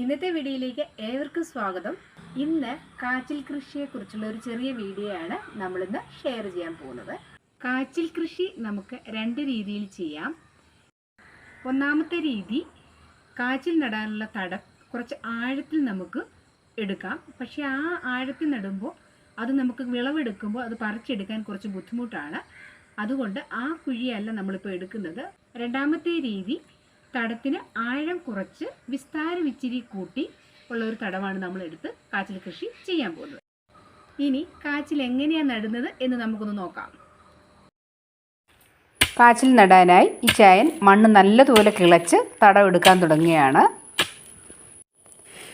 ഇന്നത്തെ വീഡിയോയിലേക്ക് ഏവർക്കും സ്വാഗതം. ഇന്ന് കാച്ചിൽ കൃഷിയെക്കുറിച്ചുള്ള ഒരു ചെറിയ വീഡിയോ ആണ് നമ്മളിന്ന് ഷെയർ ചെയ്യാൻ പോകുന്നത്. കാച്ചിൽ കൃഷി നമുക്ക് രണ്ട് രീതിയിൽ ചെയ്യാം. ഒന്നാമത്തെ രീതി കാച്ചിൽ നടാനുള്ള തടം കുറച്ച് ആഴത്തിൽ നമുക്ക് എടുക്കാം. പക്ഷെ ആ ആഴത്തിൽ നടുമ്പോൾ അത് നമുക്ക് വിളവെടുക്കുമ്പോൾ അത് പറിച്ചെടുക്കാൻ കുറച്ച് ബുദ്ധിമുട്ടാണ്. അതുകൊണ്ട് ആ കുഴിയല്ല നമ്മളിപ്പോൾ എടുക്കുന്നത്. രണ്ടാമത്തെ രീതി തടത്തിന് ആഴം കുറച്ച് വിസ്താരം ഇച്ചിരി കൂട്ടി ഉള്ള ഒരു തടമാണ് നമ്മൾ എടുത്ത് കാച്ചിൽ കൃഷി ചെയ്യാൻ പോകുന്നത്. ഇനി കാച്ചിൽ എങ്ങനെയാണ് നടുന്നത് എന്ന് നമുക്കൊന്ന് നോക്കാം. കാച്ചിൽ നടാനായി ഈ ചായൻ മണ്ണ് നല്ലതുപോലെ കിളച്ച് തടം എടുക്കാൻ തുടങ്ങുകയാണ്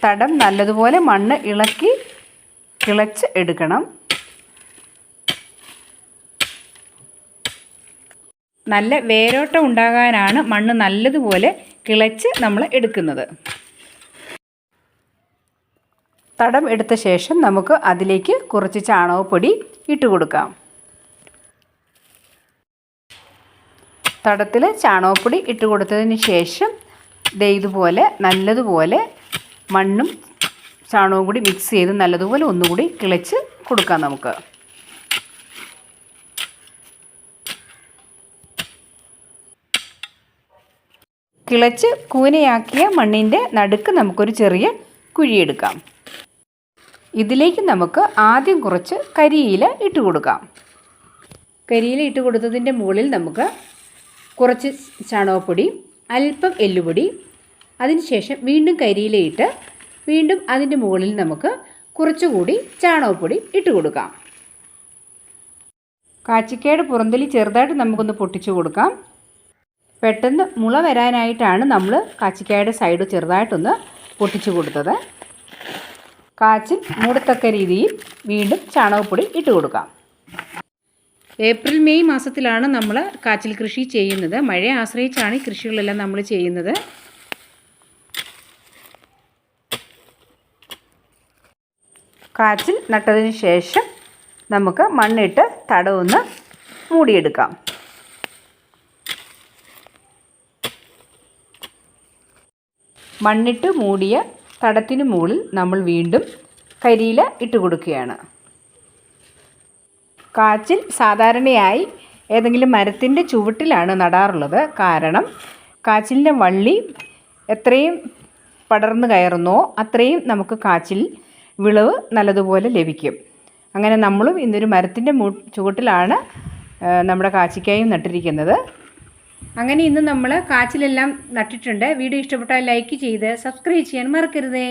തടം നല്ലതുപോലെ മണ്ണ് ഇളക്കി കിളച്ച് എടുക്കണം. നല്ല വേരോട്ടം ഉണ്ടാകാനാണ് മണ്ണ് നല്ലതുപോലെ കിളച്ച് നമ്മൾ എടുക്കുന്നത്. തടം എടുത്ത ശേഷം നമുക്ക് അതിലേക്ക് കുറച്ച് ചാണകപ്പൊടി ഇട്ട് കൊടുക്കാം. തടത്തിൽ ചാണകപ്പൊടി ഇട്ട് കൊടുത്തതിന് ശേഷം ഇതുപോലെ നല്ലതുപോലെ മണ്ണും ചാണകവും കൂടി മിക്സ് ചെയ്ത് നല്ലതുപോലെ ഒന്നുകൂടി കിളച്ച് കൊടുക്കാം നമുക്ക്. കിളച്ച് കൂനയാക്കിയ മണ്ണിന്റെ നടുക്ക് നമുക്കൊരു ചെറിയ കുഴിയെടുക്കാം. ഇതിലേക്ക് നമുക്ക് ആദ്യം കുറച്ച് കരിയില ഇട്ട് കൊടുക്കാം. കരിയില ഇട്ട് കൊടുത്തതിന്റെ മുകളിൽ നമുക്ക് കുറച്ച് ചാണകപ്പൊടി അല്പം എല്ലുപൊടി അതിനുശേഷം വീണ്ടും കരിയിലയിട്ട് വീണ്ടും അതിന്റെ മുകളിൽ നമുക്ക് കുറച്ചുകൂടി ചാണകപ്പൊടി ഇട്ട് കൊടുക്കാം. കാച്ചിക്കയുടെ പുറന്തലി ചെറുതായിട്ട് നമുക്കൊന്ന് പൊട്ടിച്ചു കൊടുക്കാം. പെട്ടെന്ന് മുള വരാനായിട്ടാണ് നമ്മൾ കാച്ചിക്കായുടെ സൈഡ് ചെറുതായിട്ടൊന്ന് പൊട്ടിച്ചു കൊടുത്തത്. കാച്ചിൽ മൂടത്തക്ക രീതിയിൽ വീണ്ടും ചാണകപ്പൊടി ഇട്ട് കൊടുക്കാം. ഏപ്രിൽ മെയ് മാസത്തിലാണ് നമ്മൾ കാച്ചിൽ കൃഷി ചെയ്യുന്നത്. മഴയെ ആശ്രയിച്ചാണ് ഈ കൃഷികളെല്ലാം നമ്മൾ ചെയ്യുന്നത്. കാച്ചിൽ നട്ടതിന് ശേഷം നമുക്ക് മണ്ണിട്ട് തടവൊന്ന് മൂടിയെടുക്കാം. മണ്ണിട്ട് മൂടിയ തടത്തിന് മുകളിൽ നമ്മൾ വീണ്ടും കരിയില ഇട്ട് കൊടുക്കുകയാണ്. കാച്ചിൽ സാധാരണയായി ഏതെങ്കിലും മരത്തിന്റെ ചുവട്ടിലാണ് നടാറുള്ളത്. കാരണം കാച്ചിലിന്റെ വള്ളി എത്രയും പടർന്നു കയറുന്നോ അത്രയും നമുക്ക് കാച്ചിൽ വിളവ് നല്ലതുപോലെ ലഭിക്കും. അങ്ങനെ നമ്മളും ഇന്നൊരു മരത്തിന്റെ മൂ ചുവട്ടിലാണ് നമ്മുടെ കാച്ചിക്കായും നട്ടിരിക്കുന്നത്. അങ്ങനെ ഇന്ന് നമ്മൾ കാച്ചിലെല്ലാം നട്ടിട്ടുണ്ട്. വീഡിയോ ഇഷ്ടപ്പെട്ടാൽ ലൈക്ക് ചെയ്ത് സബ്സ്ക്രൈബ് ചെയ്യാൻ മറക്കരുതേ.